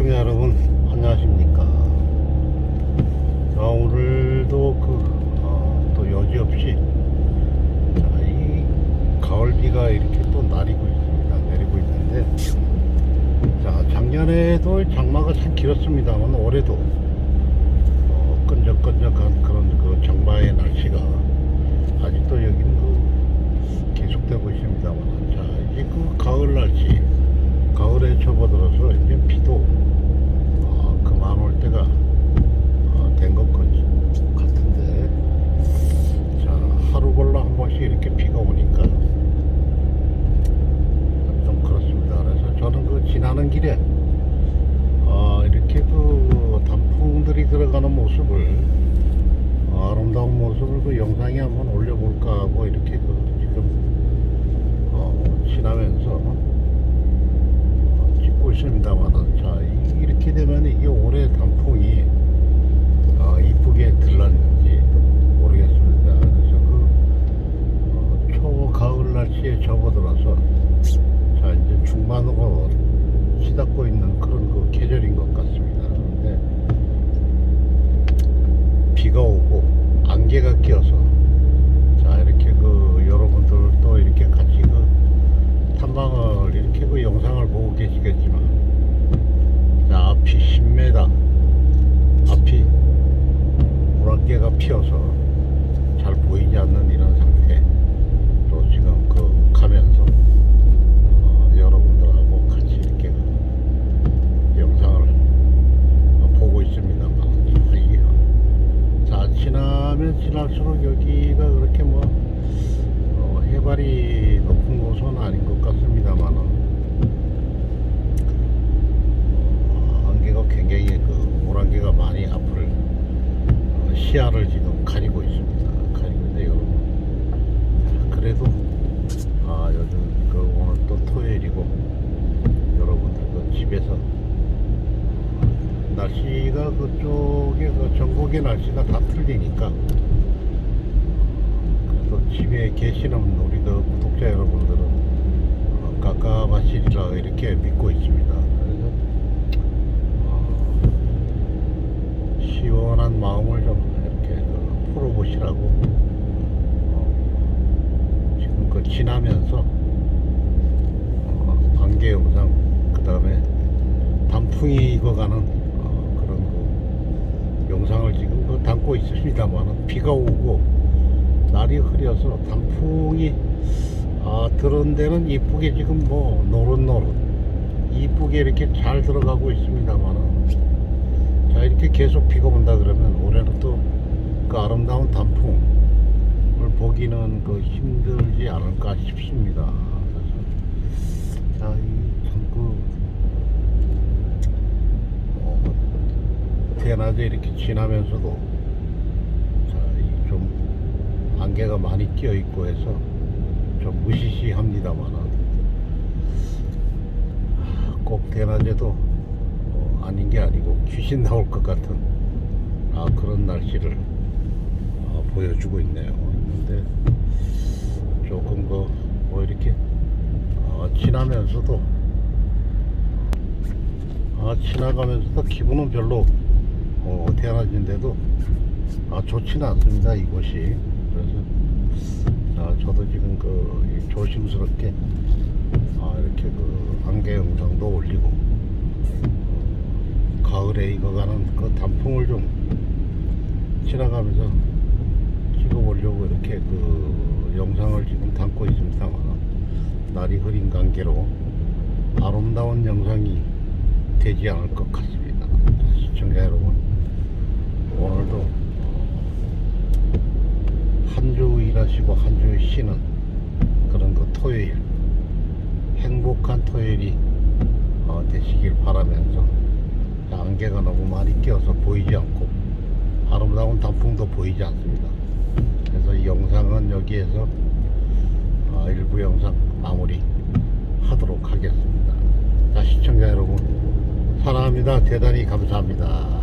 시청자 여러분 안녕하십니까? 자, 오늘도 그, 어, 또 여지없이 자, 이 가을비가 이렇게 또 내리고 있습니다. 내리고 있는데 자 작년에도 장마가 참 길었습니다만 올해도 어, 끈적끈적한 그런 그 장마의 날씨가 아직도 여기는 그 계속되고 있습니다만 자 이제 그 가을 날씨 가을에 접어들어서 이제 비도 어, 그만 올 때가 어, 된 것 같은데 자 하루 번씩 이렇게 비가 오니까 좀 그렇습니다. 그래서 저는 그 지나는 길에 어, 이렇게 그 단풍들이 들어가는 모습을 어, 아름다운 모습을 그 영상에 한번 올려볼까 하고 이렇게 그 지금 어, 지나면서 어, 찍고 있습니다만은 자 이- 이렇게 되면 이게 올해 단풍이 어, 이쁘게 들렀는지 모르겠습니다. 그래서 그 어, 초가을 날씨에 접어들어서 자 중반으로 치닫고 있는 그런 그 계절인 것 같습니다. 근데 비가 오고 안개가 끼어서 자 이렇게 그 여러분들도 이렇게 같이 그 탐방을 이렇게 그 영상을 보고 계시겠지만 자 앞이 10m 앞이 물안개가 피어서 잘 보이지 않는 이런 상태 또 지금 그 가면서 어, 여러분들하고 같이 이렇게 그 영상을 어, 보고 있습니다만 자, 이게 자 지날수록 여기가 그렇게 뭐 어, 해발이 높은 곳은 아닌 것 같습니다만은 어, 안개가 굉장히 그 물안개가 많이 앞을 어, 시야를 지금 가리고 있습니다. 가리고 있는데 여러분 그래도 아 요즘 그 오늘 또 토요일이고 여러분들 그 집에서 날씨가 그쪽에 그 전국의 날씨가 다 틀리니까 그래도 집에 계시는 우리 그 구독자 여러분들은 어, 깝깝하시리라 이렇게 믿고 있습니다. 어, 시원한 마음을 좀 이렇게 그 풀어보시라고 어, 지금 그 지나면서 어, 안개 영상 그 다음에 단풍이 익어가는 어, 그런 그 영상을 지금 그 담고 있습니다만 비가 오고 날이 흐려서 단풍이 아 들은 데는 이쁘게 지금 뭐 노릇노릇 이쁘게 이렇게 잘 들어가고 있습니다만은 자 이렇게 계속 비가 온다 그러면 올해는 또 그 아름다운 단풍을 보기는 그 힘들지 않을까 싶습니다. 자이참그 어, 대낮에 이렇게 지나면서도 안개가 많이 끼어 있고 해서 좀 무시시합니다만은 꼭 대낮에도 어, 아닌 게 아니고 귀신 나올 것 같은 아, 그런 날씨를 어, 보여주고 있네요. 근데 조금 그 뭐 이렇게 어, 지나면서도 아, 지나가면서도 기분은 별로 어, 대낮인데도 아, 좋지는 않습니다 이곳이 그래서 자, 저도 지금 그이 조심스럽게 아, 이렇게 그 안개 영상도 올리고 어, 가을에 익어가는 그 단풍을 좀 지나가면서 찍어보려고 이렇게 그 영상을 지금 담고 있습니다만 날이 흐린 관계로 아름다운 영상이 되지 않을 것 같습니다. 자, 시청자 여러분 오늘도 한 주 일하시고 한 주 쉬는 그런 그 토요일 행복한 토요일이 어, 되시길 바라면서 자, 안개가 너무 많이 끼어서 보이지 않고 아름다운 단풍도 보이지 않습니다. 그래서 이 영상은 여기에서 어, 일부 영상 마무리 하도록 하겠습니다. 자, 시청자 여러분 사랑합니다. 대단히 감사합니다.